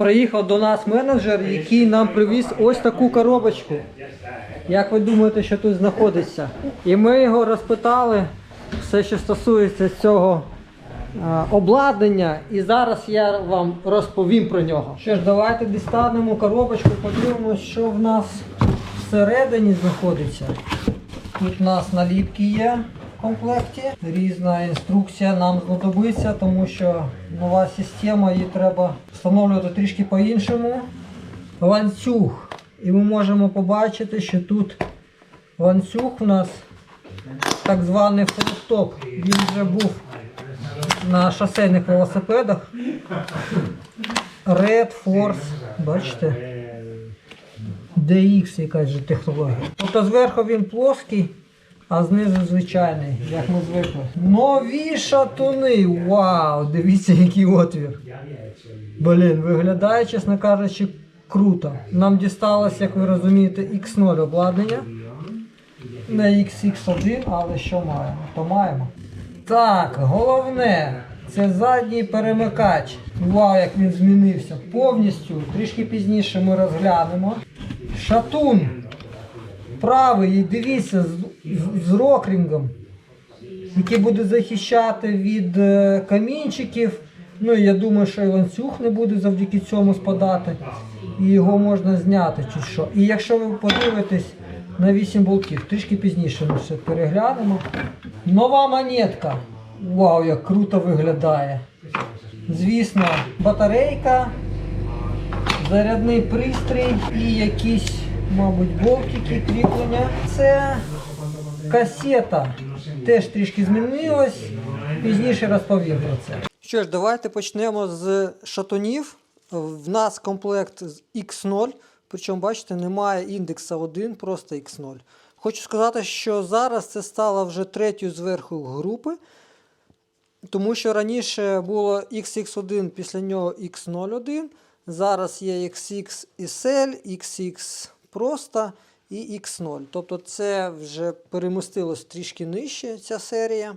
Приїхав до нас менеджер, який нам привіз ось таку коробочку. Як ви думаєте, що тут знаходиться? І ми його розпитали все, що стосується цього а, обладнання, і зараз я вам розповім про нього. Що ж, давайте дістанемо коробочку, подивимося, що в нас всередині знаходиться. Тут у нас наліпки є в комплекті. Різна інструкція нам знадобиться, тому що нова система, її треба встановлювати трішки по-іншому. Ланцюг. І ми можемо побачити, що тут ланцюг у нас так званий флоптоп. Він вже був на шосейних велосипедах. Red Force. Бачите? DX якась же технологія. Тобто зверху він плоский, а знизу звичайний, як ми звикли. Нові шатуни! Вау! Дивіться, який отвір. Блін, виглядає, чесно кажучи, круто. Нам дісталось, як ви розумієте, X0 обладнання. Не XX1, але що маємо? То маємо. Так, головне, це задній перемикач. Вау, як він змінився повністю. Трішки пізніше ми розглянемо. Шатун. Правий, і дивіться, з, з, з рокрінгом, який буде захищати від е, камінчиків. Ну і я думаю, що і ланцюг не буде завдяки цьому спадати. І його можна зняти чи що. І якщо ви подивитесь на 8 болтів, трішки пізніше ми все переглянемо. Нова монетка. Вау, як круто виглядає. Звісно, батарейка, зарядний пристрій і якісь, мабуть, болтики, кріплення. Це касета. Теж трішки змінилась. Пізніше розповім про це. Що ж, давайте почнемо з шатунів. В нас комплект з X0, причому, бачите, немає індекса 1, просто X0. Хочу сказати, що зараз це стало вже третьою зверху групи. Тому що раніше було XX1, після нього X01. Зараз є XX SL, XX просто і X0. Тобто це вже перемістилось трішки нижче ця серія.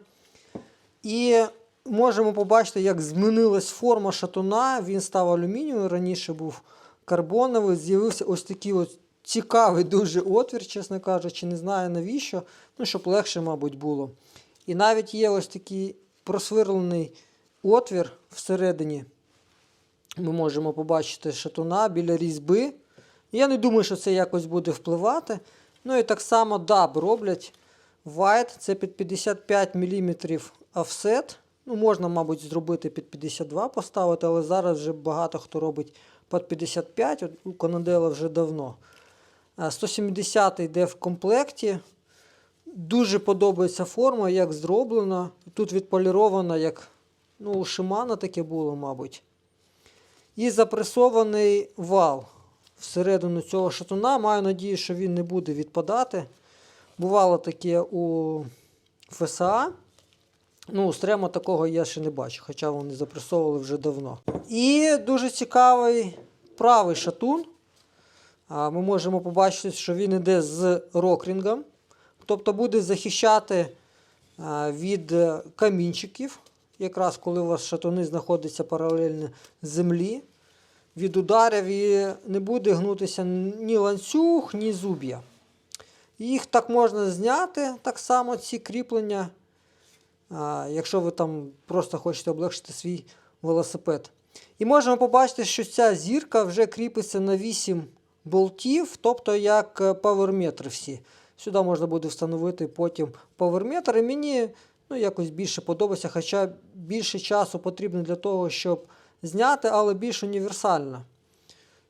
І можемо побачити, як змінилась форма шатуна. Він став алюмінієвий, раніше був карбоновий. З'явився ось такий ось цікавий дуже отвір, чесно кажучи, не знаю навіщо. Ну, щоб легше, мабуть, було. І навіть є ось такий просвирлений отвір всередині. Ми можемо побачити шатуна біля різьби. Я не думаю, що це якось буде впливати. Ну і так само даб роблять. White це під 55 мм офсет. Ну, можна, мабуть, зробити під 52 поставити, але зараз вже багато хто робить під 55, от у Конадела вже давно. А 170 йде в комплекті. Дуже подобається форма, як зроблена. Тут відполірована, як ну, у Шимана таке було, мабуть. І запресований вал всередину цього шатуна. Маю надію, що він не буде відпадати. Бувало таке у ФСА. Ну, Стрема такого я ще не бачу, хоча вони запресовували вже давно. І дуже цікавий правий шатун. Ми можемо побачити, що він йде з рокрінгом. Тобто буде захищати від е, камінчиків, якраз коли у вас шатуни знаходяться паралельно землі. Від ударів і не буде гнутися ні ланцюг, ні зуб'я. Їх так можна зняти, так само ці кріплення, якщо ви там просто хочете облегшити свій велосипед. І можемо побачити, що ця зірка вже кріпиться на 8 болтів, тобто як е, паверметри всі. Сюди можна буде встановити потім паверметр. І мені ну, якось більше подобається, хоча більше часу потрібно для того, щоб зняти, але більш універсальна е,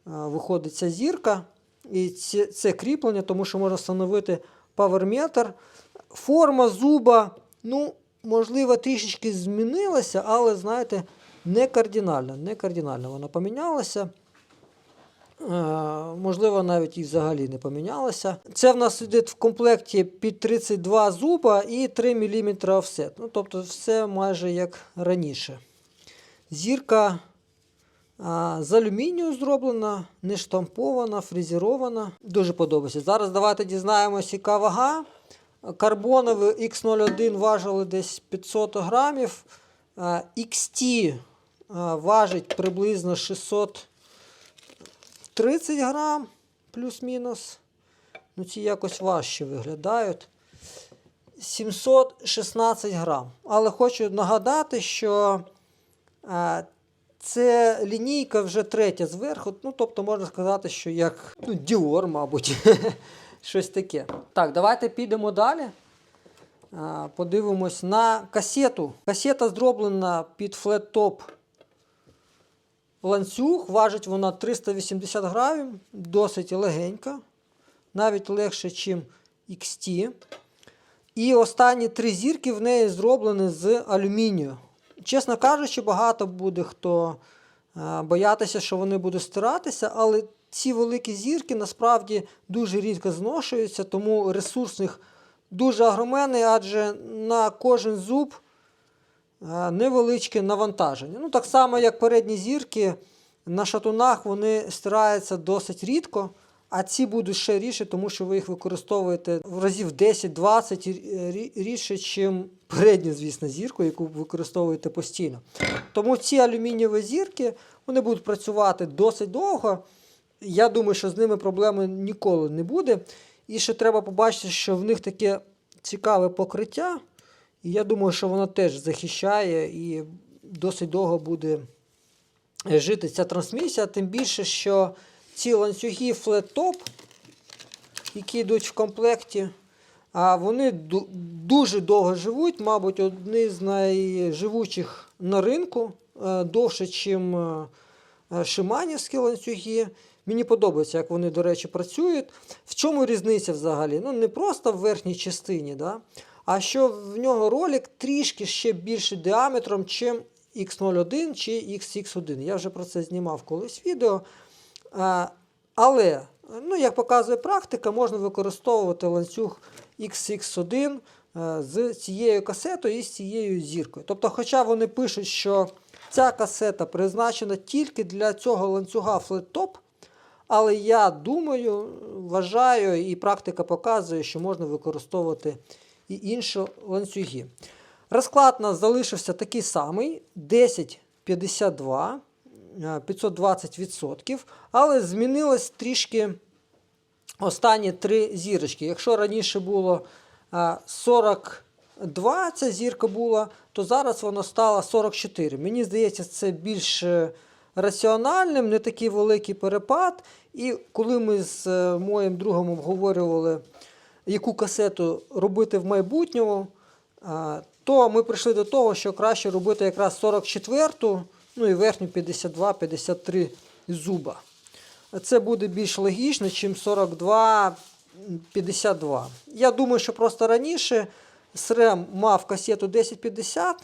виходить ця зірка. І це, це кріплення, тому що можна встановити паверметр. Форма зуба, ну, можливо, трішечки змінилася, але, знаєте, не кардинально. Не кардинально вона помінялася. Е, можливо, навіть і взагалі не помінялася. Це в нас йде в комплекті під 32 зуба і 3 мм офсет. Ну, тобто, все майже як раніше. Зірка з алюмінію зроблена, не штампована, фрезерована. Дуже подобається. Зараз давайте дізнаємося, яка вага. Карбоновий X01 важили десь 500 грамів. XT важить приблизно 600 30 грам, плюс-мінус. Ну, ці якось важче виглядають. 716 грам. Але хочу нагадати, що це лінійка вже третя зверху. Ну, тобто можна сказати, що як ну, Dior, мабуть. Щось таке. Так, давайте підемо далі. Подивимось на касету. Касета зроблена під флет-топ ланцюг. Важить вона 380 грамів, досить легенька, навіть легше, ніж XT. І останні три зірки в неї зроблені з алюмінію. Чесно кажучи, багато буде хто е, боятися, що вони будуть стиратися, але ці великі зірки насправді дуже рідко зношуються, тому ресурс їх дуже огроменний, адже на кожен зуб е, невеличке навантаження. Ну, так само, як передні зірки, на шатунах вони стираються досить рідко, а ці будуть ще рідше, тому що ви їх використовуєте в разів 10-20 рі- рідше, ніж передню, звісно, зірку, яку ви використовуєте постійно. Тому ці алюмінієві зірки вони будуть працювати досить довго. Я думаю, що з ними проблеми ніколи не буде. І ще треба побачити, що в них таке цікаве покриття. І я думаю, що воно теж захищає і досить довго буде жити ця трансмісія. Тим більше, що ці ланцюги флет-топ, які йдуть в комплекті, а вони дуже довго живуть, мабуть, одні з найживучих на ринку, е, довше, ніж шиманівські ланцюги. Мені подобається, як вони, до речі, працюють. В чому різниця взагалі? Ну, не просто в верхній частині, да? а що в нього ролик трішки ще більше діаметром, чим X01 чи XX1. Я вже про це знімав колись відео. Але, ну, як показує практика, можна використовувати ланцюг XX1 е, з цією касетою і з цією зіркою. Тобто, хоча вони пишуть, що ця касета призначена тільки для цього ланцюга флет-топ, але я думаю, вважаю, і практика показує, що можна використовувати і інші ланцюги. Розклад у нас залишився такий самий: 10,52, е, 520%, але змінилось трішки останні три зірочки. Якщо раніше було е, 42 ця зірка була, то зараз воно стало 44. Мені здається, це більш е, раціональним, не такий великий перепад. І коли ми з е, моїм другом обговорювали, яку касету робити в майбутньому, то ми прийшли до того, що краще робити якраз 44-ту, ну і верхню 52-53 зуба. Це буде більш логічно, ніж 42-52. Я думаю, що просто раніше СРЕМ мав касету 1050,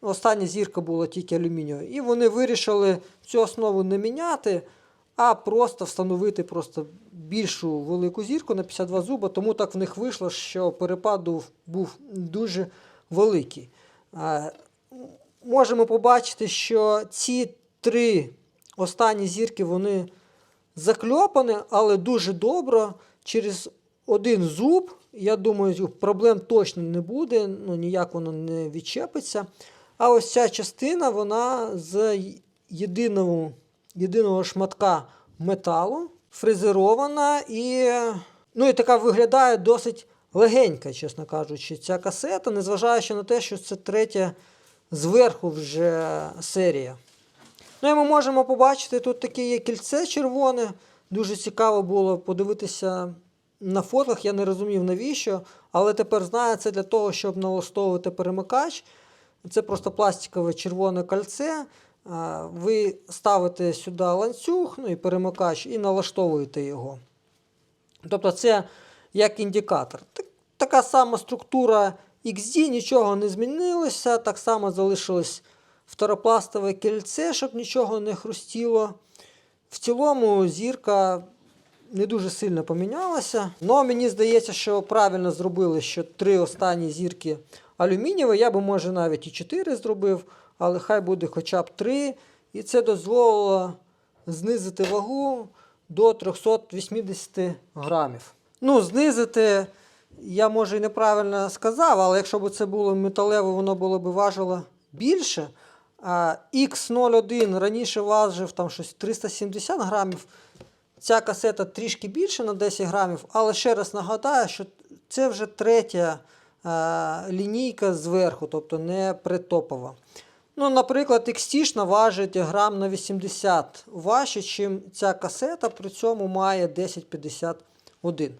остання зірка була тільки алюмінієва, і вони вирішили цю основу не міняти, а просто встановити просто більшу велику зірку на 52 зуба, тому так в них вийшло, що перепад був- дуже великий. Можемо побачити, що ці три останні зірки вони закльопані, але дуже добре. Через один зуб, я думаю, проблем точно не буде, ну ніяк воно не відчепиться. А ось ця частина, вона з єдиного, єдиного шматка металу, фрезерована і, ну, і така виглядає досить легенька, чесно кажучи, ця касета, незважаючи на те, що це третя зверху вже серія. Ну і ми можемо побачити, тут таке є кільце червоне. Дуже цікаво було подивитися на фотках. Я не розумів навіщо, але тепер знаю, це для того, щоб налаштовувати перемикач. Це просто пластикове червоне кольце. Ви ставите сюди ланцюг, ну і перемикач, і налаштовуєте його. Тобто це як індикатор. Так- Така сама структура XD, нічого не змінилося. Так само залишилось второпластове кільце, щоб нічого не хрустіло. В цілому зірка не дуже сильно помінялася. Але мені здається, що правильно зробили, що три останні зірки алюмінієві. Я би, може, навіть і чотири зробив, але хай буде хоча б три. І це дозволило знизити вагу до 380 грамів. Ну, знизити, я може і неправильно сказав, але якщо б це було металеве, воно було б важило більше. А X01 раніше важив там щось 370 грамів. ця касета трішки більше на 10 грамів, але ще раз нагадаю, що це вже третя е, лінійка зверху, тобто не притопова. Ну, наприклад, XT важить грам на 80 важче, ніж ця касета, при цьому має 1051.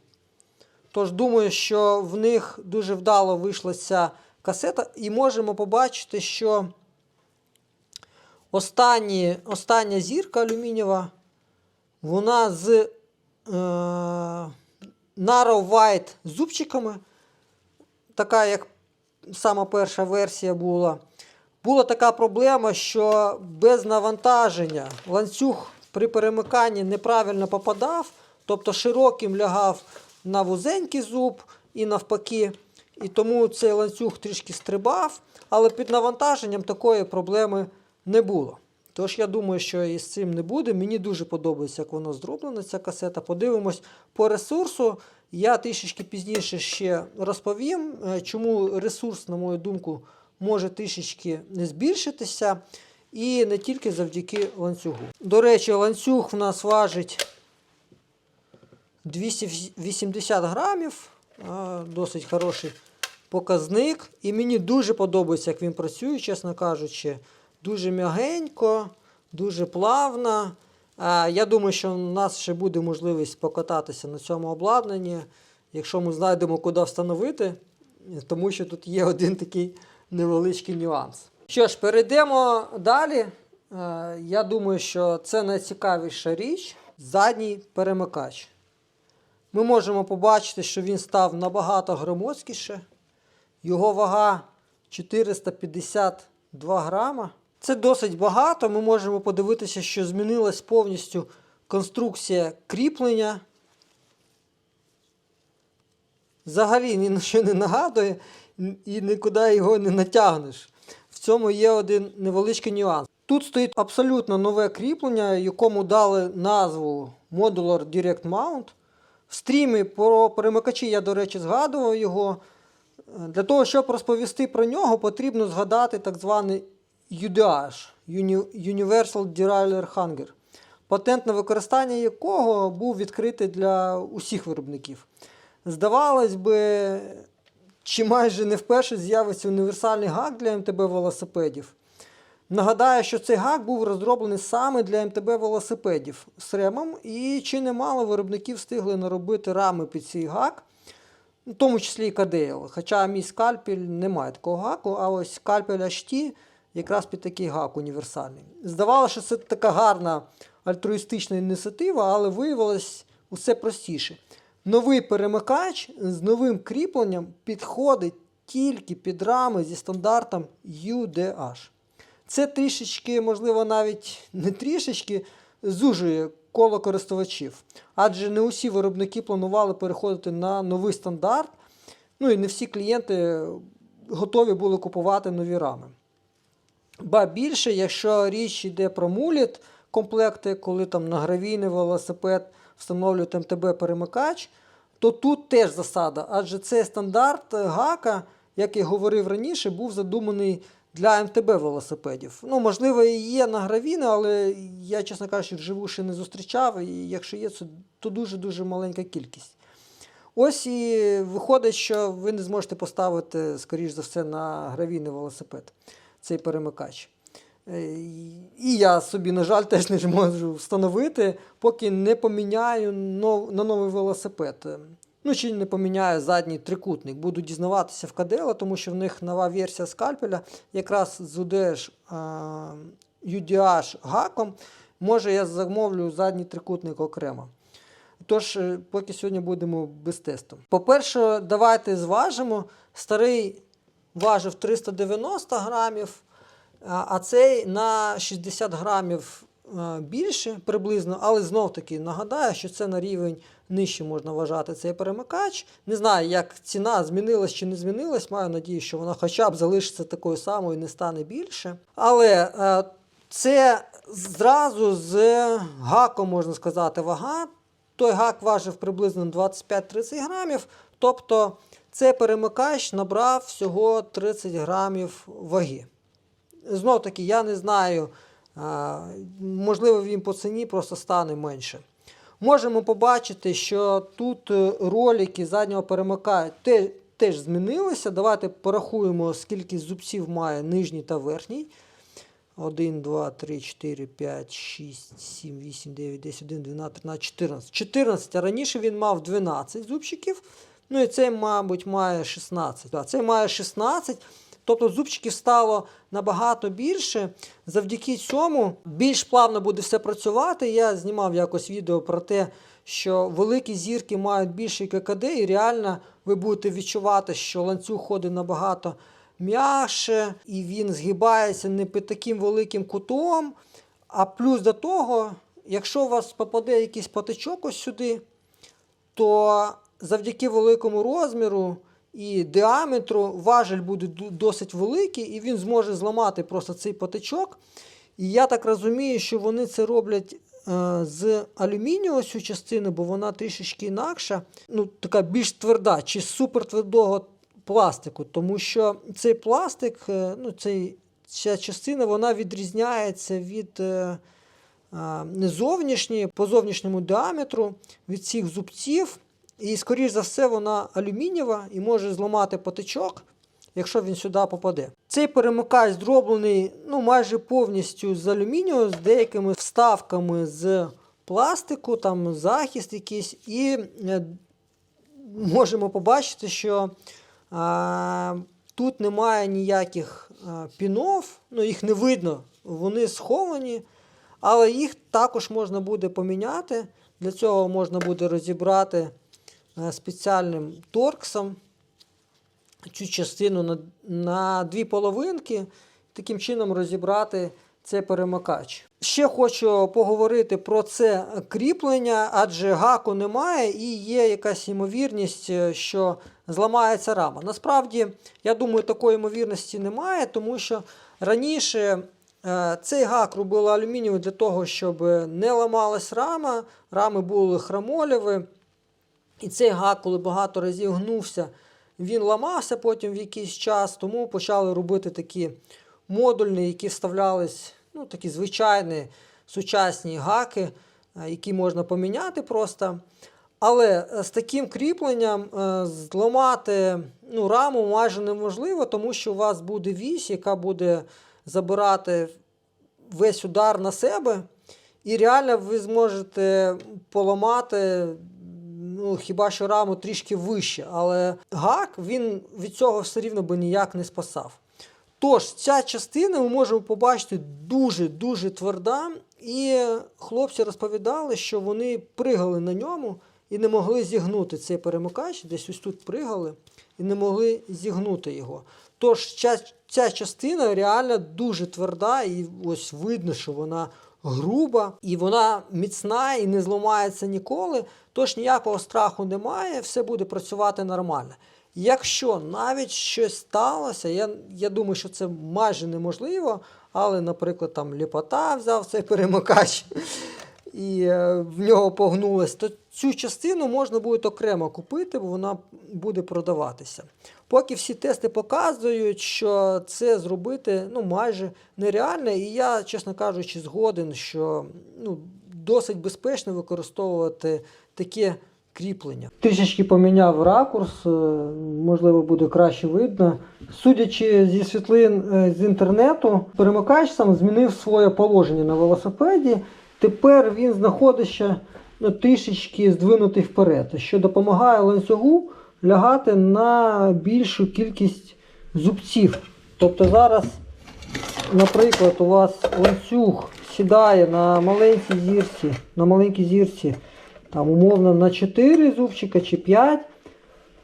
Тож думаю, що в них дуже вдало вийшла ця касета, і можемо побачити, що останні, остання зірка алюмінієва, вона з е, Narrow White зубчиками, така як сама перша версія була. Була така проблема, що без навантаження ланцюг при перемиканні неправильно попадав, тобто широким лягав на вузенький зуб і навпаки. І тому цей ланцюг трішки стрибав, але під навантаженням такої проблеми не було. Тож я думаю, що і з цим не буде. Мені дуже подобається, як воно зроблено, ця касета. Подивимось по ресурсу. Я трішечки пізніше ще розповім, е, чому ресурс, на мою думку, може трішечки не збільшитися. І не тільки завдяки ланцюгу. До речі, ланцюг в нас важить 280 грамів. Досить хороший показник. І мені дуже подобається, як він працює, чесно кажучи. Дуже м'ягенько, дуже плавно. Я думаю, що у нас ще буде можливість покататися на цьому обладнанні, якщо ми знайдемо, куди встановити, тому що тут є один такий невеличкий нюанс. Що ж, перейдемо далі. Я думаю, що це найцікавіша річ задній перемикач. Ми можемо побачити, що він став набагато громоздкіше. Його вага 452 грама. Це досить багато. Ми можемо подивитися, що змінилась повністю конструкція кріплення. Взагалі ні на що не нагадує і нікуди його не натягнеш. В цьому є один невеличкий нюанс. Тут стоїть абсолютно нове кріплення, якому дали назву Modular Direct Mount. В стрімі про перемикачі я, до речі, згадував його. Для того, щоб розповісти про нього, потрібно згадати так званий UDH Universal Derailleur Hanger, патент на використання якого був відкритий для усіх виробників. Здавалось би, чи майже не вперше з'явиться універсальний гак для МТБ велосипедів. Нагадаю, що цей гак був розроблений саме для МТБ велосипедів з ремом, і чи немало виробників встигли наробити рами під цей гак, в тому числі і КДЛ. Хоча мій скальпель не має такого гаку, а ось скальпель HT якраз під такий гак універсальний. Здавалося, що це така гарна альтруїстична ініціатива, але виявилось усе простіше. Новий перемикач з новим кріпленням підходить тільки під рами зі стандартом UDH. Це трішечки, можливо, навіть не трішечки зужує коло користувачів. Адже не усі виробники планували переходити на новий стандарт. Ну і не всі клієнти готові були купувати нові рами. Ба більше, якщо річ йде про муліт комплекти, коли там на гравійний велосипед встановлюють МТБ-перемикач, то тут теж засада. Адже цей стандарт гака, як я говорив раніше, був задуманий для МТБ велосипедів. Ну, можливо, і є на гравіни, але я, чесно кажучи, вживу ще не зустрічав, і якщо є, то дуже-дуже маленька кількість. Ось і виходить, що ви не зможете поставити, скоріш за все, на гравійний велосипед цей перемикач. І я собі, на жаль, теж не можу встановити, поки не поміняю на новий велосипед. Ну, чи не поміняю задній трикутник. Буду дізнаватися в КДЛ, тому що в них нова версія скальпеля, якраз з UDH, UDH гаком. Може, я замовлю задній трикутник окремо. Тож, поки сьогодні будемо без тесту. По-перше, давайте зважимо. Старий важив 390 грамів, а цей на 60 грамів більше приблизно, але знов таки нагадаю, що це на рівень нижче можна вважати цей перемикач. Не знаю, як ціна змінилась чи не змінилась. Маю надію, що вона хоча б залишиться такою самою і не стане більше. Але це зразу з гаком, можна сказати, вага. Той гак важив приблизно 25-30 грамів. Тобто цей перемикач набрав всього 30 грамів ваги. Знов таки, я не знаю, можливо, він по ціні просто стане менше. Можемо побачити, що тут е, ролики заднього перемикання теж змінилися. Давайте порахуємо, скільки зубців має нижній та верхній. 1, 2, 3, 4, 5, 6, 7, 8, 9, 10, 11, 12, 13, 14. 14, а раніше він мав 12 зубчиків. Ну і цей, мабуть, має 16. Да, цей має 16. Тобто зубчиків стало набагато більше. Завдяки цьому більш плавно буде все працювати. Я знімав якось відео про те, що великі зірки мають більший ККД, і реально ви будете відчувати, що ланцюг ходить набагато м'якше, і він згибається не під таким великим кутом. А плюс до того, якщо у вас попаде якийсь патичок ось сюди, то завдяки великому розміру і діаметру важель буде досить великий, і він зможе зламати просто цей патичок. І я так розумію, що вони це роблять е, з алюмінію цю частину, бо вона трішечки інакша, ну, така більш тверда, чи супертвердого пластику. Тому що цей пластик, е, ну, цей, ця частина вона відрізняється від. Е, не зовнішньої, по зовнішньому діаметру від цих зубців. І, скоріш за все, вона алюмінієва і може зламати потичок, якщо він сюди попаде. Цей перемикач зроблений ну, майже повністю з алюмінію, з деякими вставками з пластику, там захист якийсь. І е, можемо побачити, що а, тут немає ніяких а, пінов, ну, їх не видно, вони сховані. Але їх також можна буде поміняти. Для цього можна буде розібрати е, спеціальним торксом цю частину на, на дві половинки, таким чином розібрати цей перемикач. Ще хочу поговорити про це кріплення, адже гаку немає і є якась ймовірність, е, що зламається рама. Насправді, я думаю, такої ймовірності немає, тому що раніше Е, Цей гак робили алюмінієвий для того, щоб не ламалась рама, рами були хромолєві. І цей гак, коли багато разів гнувся, він ламався потім в якийсь час, тому почали робити такі модульні, які вставлялись, ну, такі звичайні сучасні гаки, е, які можна поміняти просто. Але е, з таким кріпленням е, зламати ну, раму майже неможливо, тому що у вас буде вісь, яка буде забирати весь удар на себе, і реально ви зможете поламати ну, хіба що раму трішки вище. Але гак він від цього все рівно би ніяк не спасав. Тож, ця частина ми можемо побачити дуже-дуже тверда, і хлопці розповідали, що вони пригали на ньому і не могли зігнути цей перемикач, десь ось тут пригали і не могли зігнути його. Тож ця, ця частина реально дуже тверда, і ось видно, що вона груба, і вона міцна і не зламається ніколи. Тож ніякого страху немає, все буде працювати нормально. Якщо навіть щось сталося, я, я думаю, що це майже неможливо, але, наприклад, там ліпота взяв цей перемикач і е, в нього погнулось, то цю частину можна буде окремо купити, бо вона буде продаватися. Поки всі тести показують, що це зробити ну, майже нереально, і я, чесно кажучи, згоден, що ну, досить безпечно використовувати таке кріплення. Трішечки поміняв ракурс, е, можливо, буде краще видно. Судячи зі світлин е, з інтернету, перемикач сам змінив своє положення на велосипеді. Тепер він знаходиться ну, трішечки здвинутий вперед, що допомагає ланцюгу лягати на більшу кількість зубців. Тобто зараз, наприклад, у вас ланцюг сідає на маленькій зірці, на маленькій зірці, там умовно на 4 зубчика чи 5.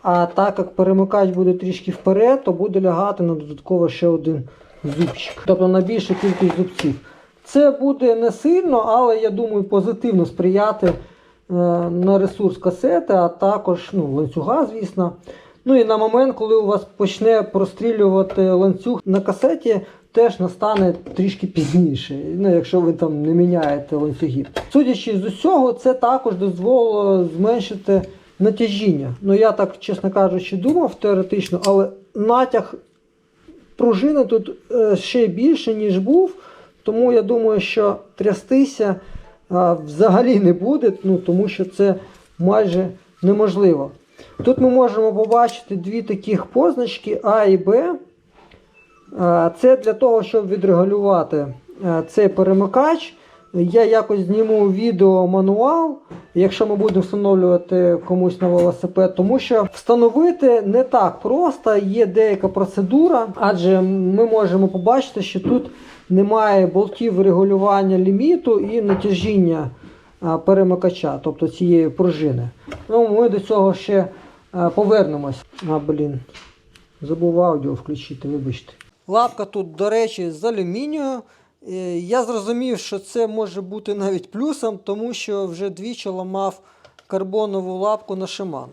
А так як перемикач буде трішки вперед, то буде лягати на додатково ще один зубчик. Тобто на більшу кількість зубців. Це буде не сильно, але я думаю, позитивно сприяти на ресурс касети, а також ну, ланцюга, звісно. Ну і на момент, коли у вас почне прострілювати ланцюг на касеті, теж настане трішки пізніше, ну, якщо ви там не міняєте ланцюгів. Судячи з усього, це також дозволило зменшити натяжіння. Ну я так, чесно кажучи, думав теоретично, але натяг пружини тут е, ще більше, ніж був. Тому я думаю, що трястися взагалі не буде, ну, тому що це майже неможливо. Тут ми можемо побачити дві таких позначки А і Б. Це для того, щоб відрегулювати цей перемикач. Я якось зніму відео мануал, якщо ми будемо встановлювати комусь на велосипед, тому що встановити не так просто, є деяка процедура, адже ми можемо побачити, що тут немає болтів регулювання ліміту і натяжіння перемикача, тобто цієї пружини. Ну, ми до цього ще повернемось. А, блін, забув аудіо включити, вибачте. Лапка тут, до речі, з алюмінію. Е, Я зрозумів, що це може бути навіть плюсом, тому що вже двічі ламав карбонову лапку на Shimano.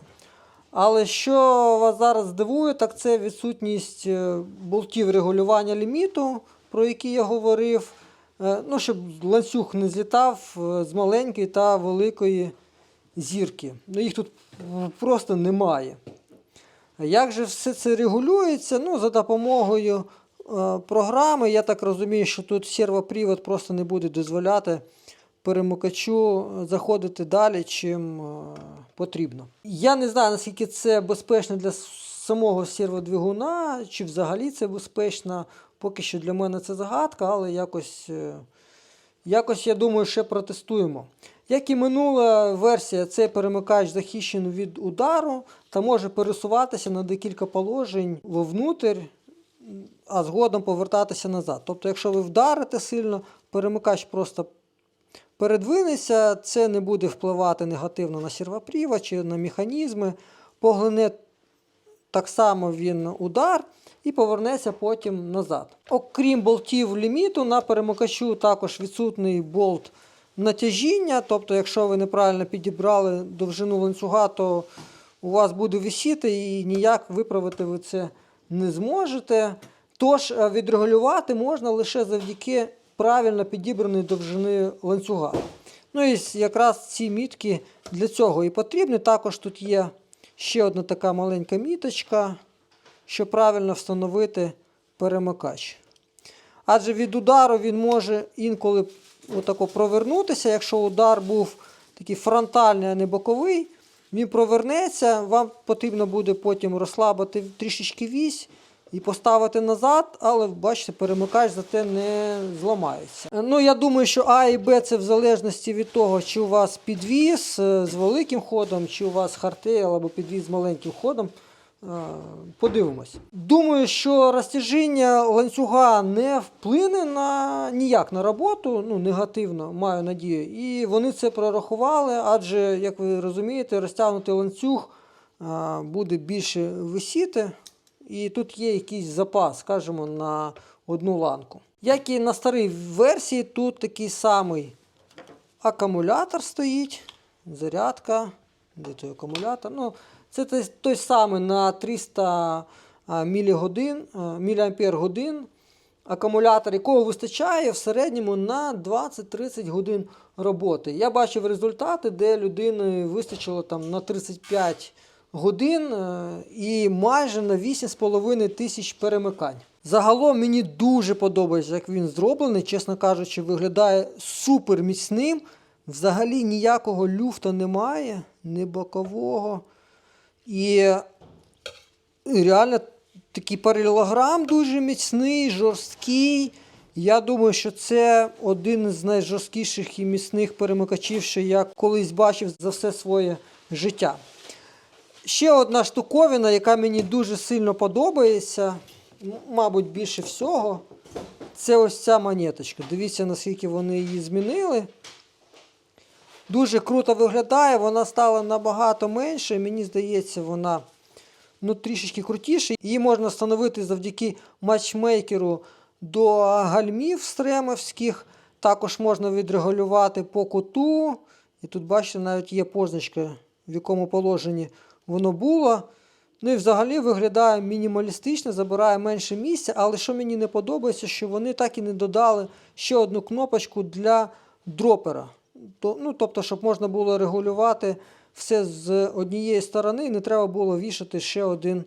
Але що вас зараз здивує, так це відсутність е, болтів регулювання ліміту, про які я говорив. Е, Ну, щоб ланцюг не злітав з маленької та великої зірки. Ну, їх тут просто немає. Як же все це регулюється? Ну, за допомогою програми. Я так розумію, що тут сервопривод просто не буде дозволяти перемикачу е, заходити далі, чим е, потрібно. Я не знаю, наскільки це безпечно для самого серводвигуна, чи взагалі це безпечно. Поки що для мене це загадка, але якось, е, якось я думаю, ще протестуємо. Як і минула версія, цей перемикач захищений від удару та може пересуватися на декілька положень вовнутрь, а згодом повертатися назад. Тобто, якщо ви вдарите сильно, перемикач просто передвинеться, це не буде впливати негативно на сервопривод чи на механізми. Поглине так само він удар і повернеться потім назад. Окрім болтів ліміту, на перемикачу також відсутний болт натяжіння. Тобто, якщо ви неправильно підібрали довжину ланцюга, то у вас буде висіти і ніяк виправити ви це не зможете. Тож е, відрегулювати можна лише завдяки правильно підібраної довжини ланцюга. Ну і якраз ці мітки для цього і потрібні. Також тут є ще одна така маленька міточка, щоб правильно встановити перемикач. Адже від удару він може інколи отако провернутися. Якщо удар був такий фронтальний, а не боковий, він провернеться, вам потрібно буде потім розслабити трішечки вісь і поставити назад, але бачите, перемикач зате не зламається. Ну, я думаю, що А і Б це в залежності від того, чи у вас підвіз е, з великим ходом, чи у вас хардтейл або підвіз з маленьким ходом. Е, Подивимось. Думаю, що розтяжіння ланцюга не вплине на ніяк на роботу, ну негативно, маю надію. І вони це прорахували, адже, як ви розумієте, розтягнутий ланцюг буде більше висіти. І тут є якийсь запас, скажімо, на одну ланку. Як і на старій версії, тут такий самий акумулятор стоїть, зарядка. Де той акумулятор? Ну, це той, самий на 300 а, мілігодин, міліампер годин акумулятор, якого вистачає в середньому на 20-30 годин роботи. Я бачив результати, де людини вистачило там на 35 годин е, і майже на 8,5 тисяч перемикань. Загалом мені дуже подобається, як він зроблений, чесно кажучи, виглядає супер міцним. Взагалі ніякого люфта немає, ні бокового. І реально такий паралелограм дуже міцний, жорсткий. Я думаю, що це один з найжорсткіших і міцних перемикачів, що я колись бачив за все своє життя. Ще одна штуковина, яка мені дуже сильно подобається, мабуть, більше всього, це ось ця монеточка. Дивіться, наскільки вони її змінили. Дуже круто виглядає, вона стала набагато менше. Мені здається, вона ну, трішечки крутіше. Її можна встановити завдяки матчмейкеру до гальмів стремовських. Також можна відрегулювати по куту. І тут, бачите, навіть є позначка, в якому положенні воно було. Ну і взагалі виглядає мінімалістично, забирає менше місця, але що мені не подобається, що вони так і не додали ще одну кнопочку для дропера. То, ну, тобто, щоб можна було регулювати все з однієї сторони, не треба було вішати ще, один,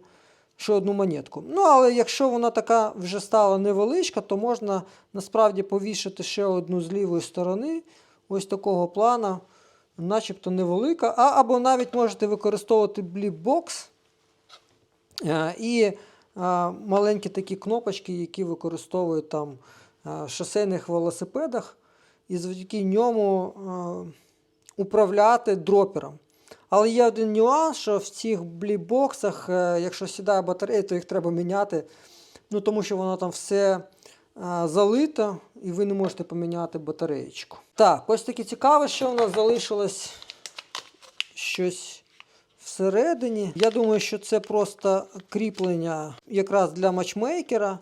ще одну монетку. Ну, але якщо вона така вже стала невеличка, то можна насправді повішати ще одну з лівої сторони. ось такого плана, начебто невелика. А, або навіть можете використовувати бліпбокс е, і е, маленькі такі кнопочки, які використовують там е, шосейних велосипедах, і завдяки ньому е, управляти дропером. Але є один нюанс, що в цих блібоксах, е, якщо сідає батарея, то їх треба міняти. Ну, тому що воно там все е, залито, і ви не можете поміняти батареєчку. Так, ось таке цікаве, що в нас залишилось щось всередині. Я думаю, що це просто кріплення якраз для матчмейкера,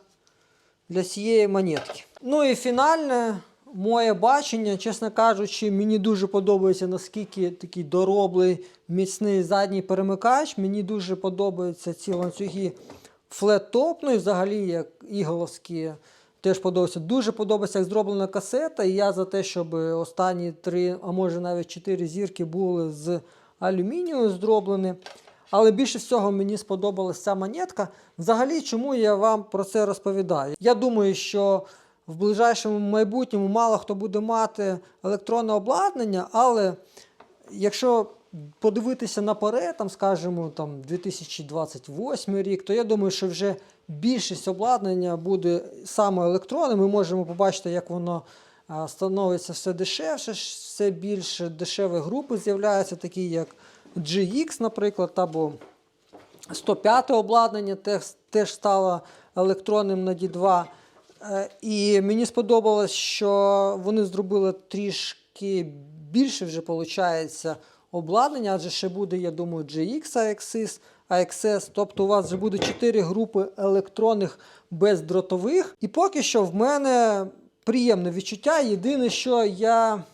для цієї монетки. Ну і фінальне. Моє бачення, чесно кажучи, мені дуже подобається, наскільки такий дороблий міцний задній перемикач. Мені дуже подобаються ці ланцюги флет-топ, ну і взагалі як іголовські. Теж подобається. Дуже подобається, як зроблена касета. І я за те, щоб останні три, а може навіть чотири зірки були з алюмінію зроблені. Але більше всього мені сподобалася ця монетка. Взагалі, чому я вам про це розповідаю? Я думаю, що в ближайшому майбутньому мало хто буде мати електронне обладнання, але якщо подивитися наперед, там, скажімо, там 2028 рік, то я думаю, що вже більшість обладнання буде саме електронне. Ми можемо побачити, як воно становиться все дешевше, все більше дешеві групи з'являються, такі як GX, наприклад, або 105 обладнання теж, теж стало електронним на D2. Е, І мені сподобалось, що вони зробили трішки більше вже виходить обладнання, адже ще буде, я думаю, GX AXS, AXS, тобто у вас вже буде 4 групи електронних бездротових. І поки що в мене приємне відчуття. Єдине, що я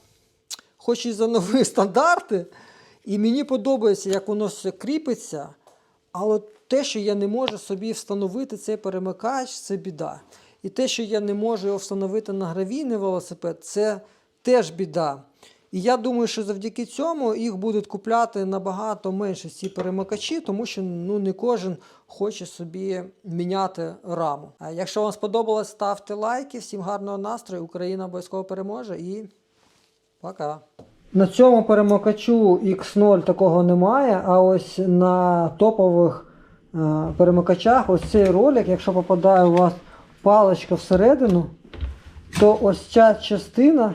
хоч і за нові стандарти, і мені подобається, як воно все кріпиться. Але те, що я не можу собі встановити цей перемикач, це біда. І те, що я не можу його встановити на гравійний велосипед, це теж біда. І я думаю, що завдяки цьому їх будуть купляти набагато менше ці перемикачі, тому що ну, не кожен хоче собі міняти раму. А якщо вам сподобалось, ставте лайки. Всім гарного настрою. Україна обов'язково переможе і пока. На цьому перемикачу X0 такого немає, а ось на топових е, перемикачах ось цей ролик, якщо попадає у вас паличка всередину, то ось ця частина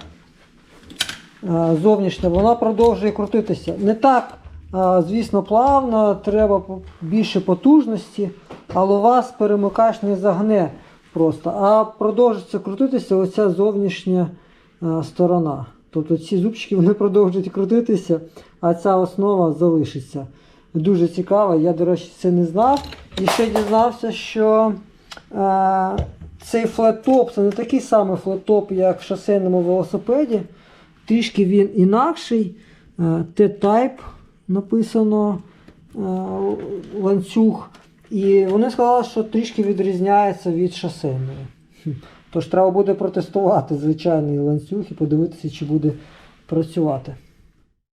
е, зовнішня, вона продовжує крутитися. Не так, е, звісно, плавно, треба більше потужності, але у вас перемикач не загне просто, а продовжується крутитися оця зовнішня е, сторона. Тобто ці зубчики вони продовжують крутитися, а ця основа залишиться. Дуже цікаво, я, до речі, це не знав. І ще дізнався, що цей флеттоп це не такий самий флеттоп, як в шосейному велосипеді. Трішки він інакший. Е, T-Type написано е, ланцюг. І вони сказали, що трішки відрізняється від шосейної. Тож треба буде протестувати звичайний ланцюг і подивитися, чи буде працювати.